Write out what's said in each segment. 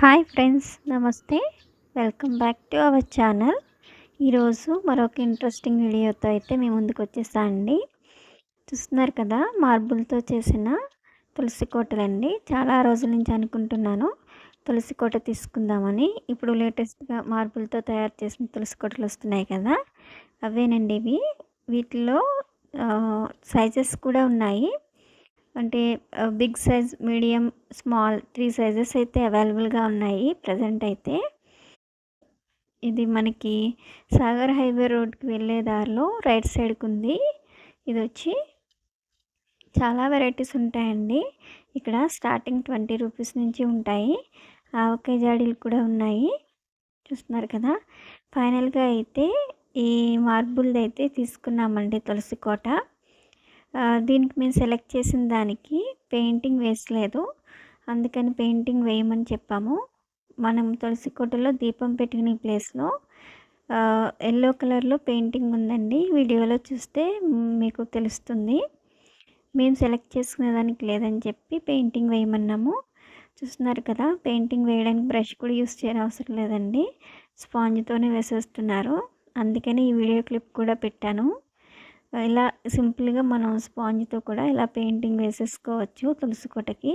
Hi friends నమస్తే. Welcome back to our channel. ఈరోజు మరొక ఇంట్రెస్టింగ్ వీడియోతో అయితే మేము ముందుకు వచ్చేసా అండి. చూస్తున్నారు కదా మార్బుల్తో చేసిన తులసి కోటలండి. చాలా రోజుల నుంచి అనుకుంటున్నాను తులసి కోట తీసుకుందామని. ఇప్పుడు లేటెస్ట్గా మార్బుల్తో తయారు చేసిన తులసి కోటలు వస్తున్నాయి కదా అవేనండి ఇవి. వీటిలో సైజెస్ కూడా ఉన్నాయి. అంటే big size medium small three sizes అయితే అవైలబుల్గా ఉన్నాయి ప్రజెంట్ అయితే. ఇది మనకి సాగర్ హైవే రోడ్కి వెళ్ళే దారిలో రైట్ సైడ్కి ఉంది. ఇది వచ్చి చాలా వెరైటీస్ ఉంటాయండి. ఇక్కడ స్టార్టింగ్ ట్వంటీ రూపీస్ నుంచి ఉంటాయి. ఆవకాయ జాడీలు కూడా ఉన్నాయి. చూస్తున్నారు కదా? ఫైనల్గా అయితే ఈ మార్బుల్ది అయితే తీసుకున్నామండి తులసి కోట. దీనికి మేము సెలెక్ట్ చేసిన దానికి పెయింటింగ్ వేసలేదు. అందుకని పెయింటింగ్ వేయమని చెప్పాము. మనం తులసి కోటలో దీపం పెట్టిన ప్లేస్లో ఎల్లో కలర్లో పెయింటింగ్ ఉందండి. వీడియోలో చూస్తే మీకు తెలుస్తుంది. మేము సెలెక్ట్ చేసుకునే దానికి లేదని చెప్పి పెయింటింగ్ వేయమన్నాము. చూస్తున్నారు కదా పెయింటింగ్ వేయడానికి బ్రష్ కూడా యూస్ చేయని అవసరం లేదండి. స్పాంజ్తోనే వేసేస్తున్నారు. అందుకని ఈ వీడియో క్లిప్ కూడా పెట్టాను. ఇలా సింపుల్గా మనం స్పాంజ్తో కూడా ఇలా పెయింటింగ్ వేసేసుకోవచ్చు తులసి కోటకి.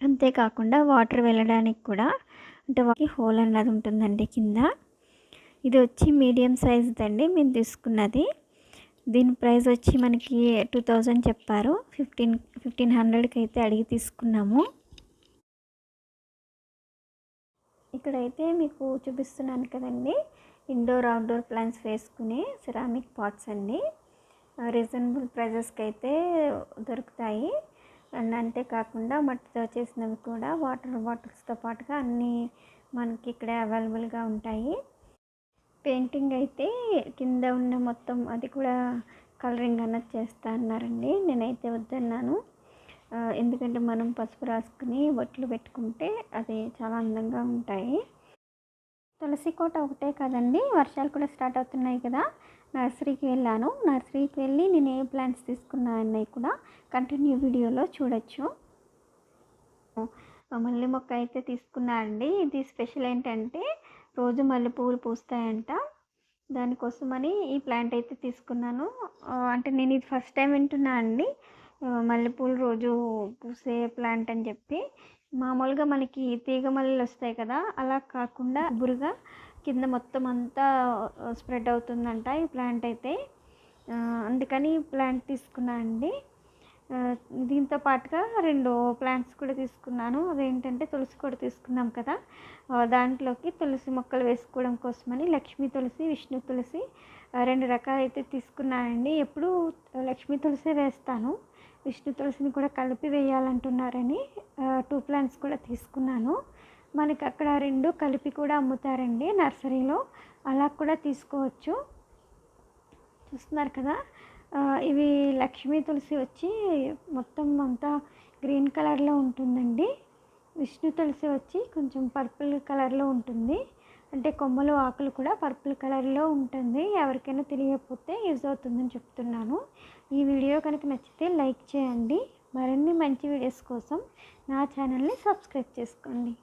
అంతేకాకుండా వాటర్ వెళ్ళడానికి కూడా అంటే వాటికి హోల్ అన్నది ఉంటుందండి కింద. ఇది వచ్చి మీడియం సైజ్ది అండి మేము తీసుకున్నది. దీని ప్రైస్ వచ్చి మనకి టూ థౌజండ్ చెప్పారు. ఫిఫ్టీన్ ఫిఫ్టీన్ హండ్రెడ్కి అయితే అడిగి తీసుకున్నాము. ఇక్కడైతే మీకు చూపిస్తున్నాను కదండి. ఇండోర్ అవుట్డోర్ ప్లాంట్స్ వేసుకునే సిరామిక్ పాట్స్ అండి. రీజనబుల్ ప్రైజెస్కి అయితే దొరుకుతాయి. అండ్ అంతేకాకుండా మట్టితో చేసినవి కూడా వాటర్ బాటిల్స్తో పాటుగా అన్నీ మనకి ఇక్కడ అవైలబుల్గా ఉంటాయి. పెయింటింగ్ అయితే కింద ఉన్న మొత్తం అది కూడా కలరింగ్ అన్నది చేస్తా అన్నారండి. నేనైతే వద్దన్నాను. ఎందుకంటే మనం పసుపు రాసుకుని బొట్లు పెట్టుకుంటే అది చాలా అందంగా ఉంటాయి. తులసి కోట ఒకటే కదండి. వర్షాలు కూడా స్టార్ట్ అవుతున్నాయి కదా. నర్సరీకి వెళ్ళాను. నర్సరీకి వెళ్ళి నేను ఏ ప్లాంట్స్ తీసుకున్నా అన్నవి కూడా కంటిన్యూ వీడియోలో చూడొచ్చు. మల్లె మొక్క అయితే తీసుకున్నా అండి. ఇది స్పెషల్ ఏంటంటే రోజు మల్లె పువ్వులు పూస్తాయంట. దానికోసమని ఈ ప్లాంట్ అయితే తీసుకున్నాను. అంటే నేను ఇది ఫస్ట్ టైం వింటున్నా అండి. మల్లెపూలు రోజు పూసే ప్లాంట్ అని చెప్పి మామూలుగా మనకి తీగ మల్లెలు వస్తాయి కదా అలా కాకుండా బురుగా కింద మొత్తం అంతా స్ప్రెడ్ అవుతుందంట ఈ ప్లాంట్ అయితే. అందుకని ప్లాంట్ తీసుకున్నా అండి. దీంతో పాటుగా రెండు ప్లాంట్స్ కూడా తీసుకున్నాను. అదేంటంటే తులసి కూడా తీసుకున్నాం కదా దాంట్లోకి తులసి మొక్కలు వేసుకోవడం కోసమని లక్ష్మీ తులసి విష్ణు తులసి రెండు రకాలు అయితే తీసుకున్నానండి ఎప్పుడు లక్ష్మీ తులసే వేస్తాను. విష్ణు తులసిని కూడా కలిపి వేయాలంటున్నారని టూ ప్లాంట్స్ కూడా తీసుకున్నాను. మనకి అక్కడ రెండు కలిపి కూడా అమ్ముతారండి నర్సరీలో. అలా కూడా తీసుకోవచ్చు. చూస్తున్నారు కదా? ఇవి లక్ష్మీ తులసి వచ్చి మొత్తం అంతా గ్రీన్ కలర్లో ఉంటుందండి. విష్ణు తులసి వచ్చి కొంచెం పర్పుల్ కలర్లో ఉంటుంది. అంటే కొమ్మలు ఆకులు కూడా పర్పుల్ కలర్లో ఉంటుంది. ఎవరికైనా తెలియకపోతే యూజ్ అవుతుందని చెప్తున్నాను. ఈ వీడియో కనుక నచ్చితే లైక్ చేయండి. మరిన్ని మంచి వీడియోస్ కోసం నా ఛానల్ని సబ్స్క్రైబ్ చేసుకోండి.